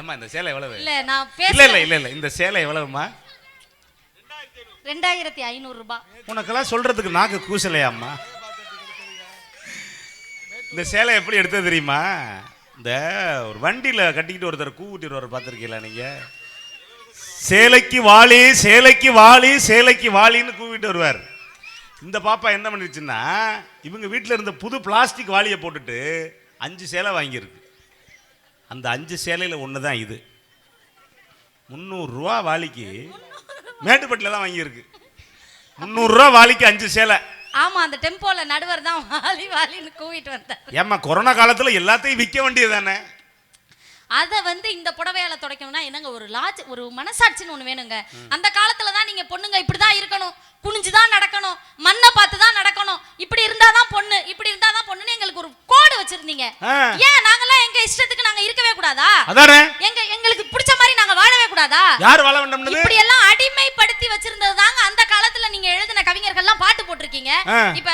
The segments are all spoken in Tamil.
ஏம்மா இந்த சேலை எவ்வளவு? இல்ல நான் இல்ல இல்ல இல்ல இல்ல இந்த சேலை எவ்வளவுமா ரெண்டாயிரத்தி ஐநூறு ரூபாய் உனக்கெல்லாம் சொல்றதுக்கு நாக்கு கூசலையாம்மா. இந்த சேலை எப்படி எடுத்தது தெரியுமா? இந்த ஒரு வண்டியில கட்டிக்கிட்டு ஒருத்தர் கூட்டிட்டு வர பார்த்துருக்கீங்களா நீங்க? சேலைக்கு வாளி சேலைக்கு வாளி சேலைக்கு வாளின்னு கூவிட்டு வருவார். இந்த பாப்பா என்ன பண்ணிருச்சுன்னா இவங்க வீட்டில் இருந்த புது பிளாஸ்டிக் வாளியை போட்டுட்டு அஞ்சு சேலை வாங்கியிருக்கு. அந்த அஞ்சு சேலையில் ஒன்று தான் இது முந்நூறுரூவா வாளிக்கு மேட்டுப்பட்டில் தான் வாங்கியிருக்கு. முந்நூறுரூவா வாளிக்கு அஞ்சு சேலை. ஆமா அந்த டெம்போல நடுவர் தான் வாலி வாலின்னு கூவிட்டு வந்தார். ஏம்மா கொரோனா காலத்தில் எல்லாத்தையும் விற்க வேண்டியது தானே அத வந்து இந்த புடவையால துடைக்கணும்னா என்னங்க ஒரு லாஜ் ஒரு மனசாட்சின்னு ஒண்ணு வேணுங்க. அந்த காலத்துல தான் நீங்க பொண்ணுங்க இப்படிதான் இருக்கணும். குனிஞ்சு தான் நடக்கணும். மண்ணை பார்த்து தான் நடக்கணும். இப்படி இருந்தாதான் பொண்ணு. இப்படி இருந்தாதான் பொண்ணுன்னு எங்களுக்கு ஒரு கோடு வச்சிருந்தீங்க. ஏன் நாங்கெல்லாம் எங்க இஷ்டத்துக்கு நாங்க இருக்கவே கூடாதா அதானே? எங்க எங்களுக்கு பிடிச்ச மாதிரி நாங்க வாழவே கூடாதா? யார் வாழ வேண்டும்னது? இப்படி எல்லாம் அடிமைப்படுத்தி வச்சிருந்தது தாங்க அந்த காலத்துல நீங்க எழுதின கவிஞர்கள்லாம் பாட்டு போட்டிருக்கீங்க. இப்ப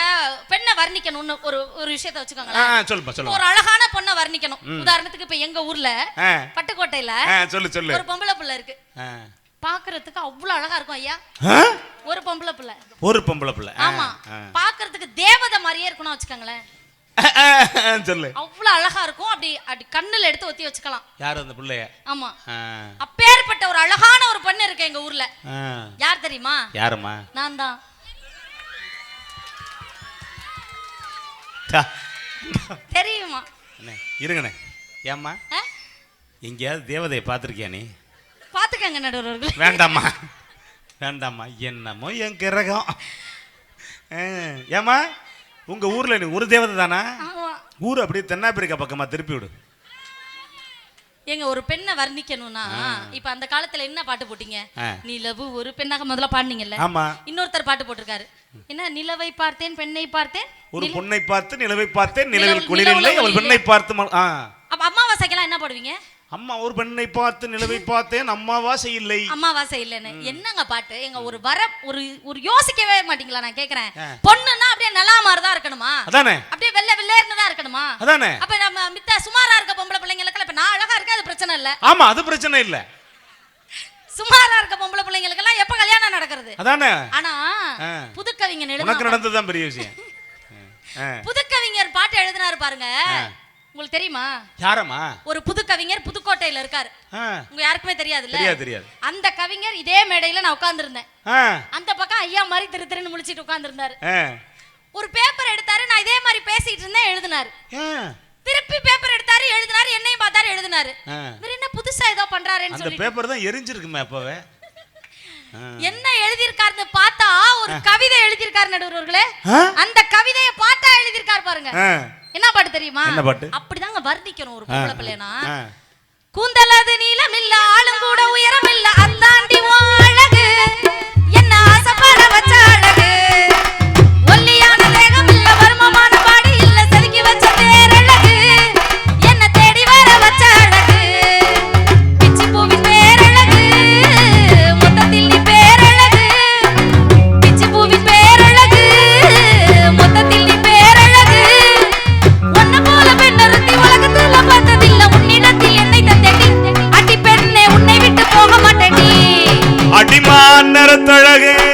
பெண்ணை வர்ணிக்கணும்னு ஒரு ஒரு விஷயத்த வச்சுக்கோங்களேன். ஒரு அழகான பொண்ணை வர்ணிக்கணும். உதாரணத்துக்கு இப்ப எங்க ஊர்ல பட்டுக்கோட்டையில சொல்லு சொல்லு. ஒரு பொம்பளை புள்ள இருக்கு. பாக்குறதுக்கு அவ்வளவு அழகா இருக்கும் ஐயா? ஒரு பொம்பளை புள்ள. ஒரு பொம்பளை பிள்ளை. ஆமா. பாக்குறதுக்கு தேவதை மாதிரியே இருக்கணும் வச்சுக்கோங்களேன். சொல்லு. அவ்வளவு அழகா இருக்கும். அப்படி அப்படி கண்ணுல எடுத்து ஒத்தி வச்சுக்கலாம். யார் அந்த பிள்ளைய? ஆமா. அப்பேற்பட்ட ஒரு அழகான ஒரு பொண்ணு இருக்கு எங்க ஊர்ல. யார் தெரியுமா? யாரும்மா? நான் தான். தெரியுமா? இருங்கண்ணே. ஏம்மா? எங்கேயாவது தேவதையை பார்த்துருக்கியா நீ? பாத்துக்கங்க நடுவர்கள் வேண்டாம்மா. வேண்டாம்மா. என்னமோ என் கிரகம். ஏம்மா? உங்க ஊர்ல நீ ஒரு தேவதை தானா? ஊர் அப்படியே தென்னாப்பிரிக்கா பக்கமா திருப்பி விடு. எங்க ஒரு பெண்ணை வர்ணிக்கணும்னா இப்ப அந்த காலத்துல என்ன பாட்டு போட்டீங்க. நிலவு ஒரு பெண்ணாக முதல்ல பாடுனீங்கல்ல? ஆமா. இன்னொருத்தர் பாட்டு போட்டிருக்காரு. என்ன? நிலவை பார்த்தேன் பெண்ணை பார்த்தேன். ஒரு பொண்ணை பார்த்து நிலவை பார்த்தேன் நிலவில் நிலவு- குளிரில்லை அவள் பெண்ணை பார்த்து ம- ஆ. அப்ப அமாவாசைக்கெல்லாம் என்ன போடுவீங்க? அம்மா ஒரு பெண்ணை பார்த்து நிலவை பார்த்தேன் அம்மாவாசை இல்லை. அமாவாசை இல்லைன்னு. என்னங்க பாட்டு? எங்க ஒரு வர ஒரு ஒரு யோசிக்கவே மாட்டீங்களா நான் கேக்குறேன். பொண்ணுன்னா அப்படியே நல்லா மாதிரி தான் இருக்கணுமா? அதானே. அப்படியே வெள்ளை வெள்ளேர்னு தான் இருக்கணுமா? அதானே. அப்ப நம்ம மித்த சுமாரா இருக்க பொம்பளை பிள்ளைங்களுக்கெல்லாம் இப்ப நான் அழகா இருக்கேன் அது பிரச்சனை இல்ல. ஆமா அது பிரச்சனை இல்ல. சுமாரா இருக்க பொம்பளை பிள்ளைங்களுக்கெல்லாம் எப்ப கல்யாணம் நடக்கிறது? அதானே. ஆனா ஆ. புதுக்கவிஞன் உனக்கு நடந்ததுதான் பெரிய விஷயம். புதுக்கவிஞர் பாட்டு எழுதினாரு பாருங்க. உங்களுக்கு தெரியுமா யாரம்மா ஒரு புது கவிஞர் புதுக்கோட்டையில இருக்காரு. உங்க யாருக்குமே தெரியாதுல்ல தெரியாது தெரியாது அந்த கவிஞர் இதே மேடையில நான் உட்கார்ந்திருந்தேன். அந்த பக்கம் ஐயா மாதிரி திரு திருன்னு முழிச்சிட்டு உட்கார்ந்திருந்தாரு. ஒரு பேப்பர் எடுத்தாரு நான் இதே மாதிரி பேசிட்டு இருந்தேன் எழுதினாரு. திருப்பி பேப்பர் எடுத்தாரு எழுதினாரு என்னையும் பார்த்தாரு எழுதினாரு. இவர் என்ன புதுசா ஏதோ பண்றாருன்னு அந்த சொல்லி பேப்பர் தான் எரிஞ்சிருக்குமே அப்பவே. என்ன எழுதியிருக்காருன்னு பார்த்தா ஒரு கவிதை எழுதியிருக்காரு நடுவர்களே? அந்த கவிதையை பாட்டா எழுதியிருக்காரு பாருங்க. என்ன பாட்டு தெரியுமா என்ன பாட்டு? அப்படிதாங்க வர்ணிக்கணும் ஒரு. பொம்பளை பிள்ளைனா. கூந்தலது நீளம் বেড়া গে